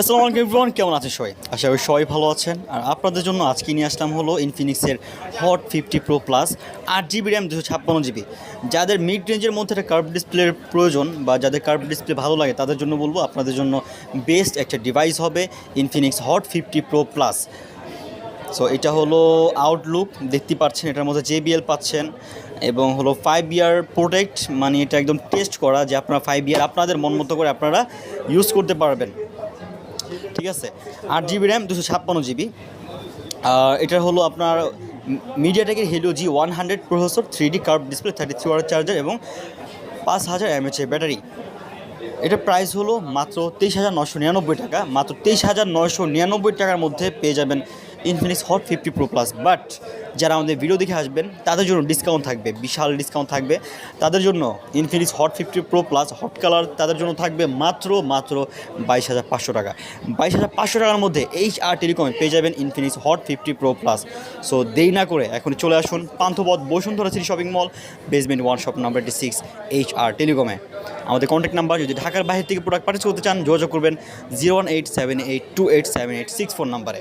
আসসালামু আলাইকুম কেমন আছেন সবাই? আশা করি সবাই ভালো আছেন। আর আপনাদের জন্য আজকে নিয়ে আসলাম হলো ইনফিনিক্সের হট ফিফটি প্রো প্লাস আট জিবি র্যাম দুশো ছাপ্পান্ন জিবি যাদের মিড রেঞ্জের মধ্যে একটা কার্ভ ডিসপ্লের প্রয়োজন বা যাদের কার্ভ ডিসপ্লে ভালো লাগে, তাদের জন্য বলব আপনাদের জন্য বেস্ট একটা ডিভাইস হবে Infinix hot fifty pro plus so এটা হলো আউটলুক দেখতে পাচ্ছেন, এটার মধ্যে জেবিএল পাচ্ছেন এবং হলো ফাইভ ইয়ার প্রোটেক্ট মানে এটা একদম টেস্ট করা যে আপনারা ফাইভ ইয়ার আপনাদের মন মতো করে আপনারা ইউজ করতে পারবেন। ঠিক আছে? আট জিবি র্যাম দুশো ছাপ্পান্ন জিবি আর এটা হলো আপনার মিডিয়াটেকের Helio G one hundred processor three D curve display thirty three watt charger এবং পাঁচ হাজার এমএচের ব্যাটারি এটার প্রাইস হলো মাত্র তেইশ হাজার নশো নিরানব্বই টাকা। মাত্র তেইশ হাজার নশো নিরানব্বই টাকার মধ্যে পেয়ে যাবেন Infinix hot fifty pro plus but যারা আমাদের ভিডিও দেখে আসবেন, তাদের জন্য ডিসকাউন্ট থাকবে, বিশাল ডিসকাউন্ট থাকবে। তাদের জন্য Infinix hot fifty pro plus hot colour তাদের জন্য থাকবে মাত্র মাত্র বাইশ হাজার পাঁচশো টাকা। বাইশ হাজার পাঁচশো টাকার মধ্যে এইচ আর টেলিকমে পেয়ে যাবেন Infinix hot fifty pro plus so দেরি না করে এখন চলে আসুন Panthapath Bashundhara city shopping mall basement one shop নাম্বারটি সিক্স এইচ আর টেলিকমে আমাদের কন্ট্যাক্ট নাম্বার যদি ঢাকার বাইরে থেকে প্রোডাক্ট পারচেস করতে চান, যোগাযোগ করবেন zero one eight seven eight two eight seven eight six four নাম্বারে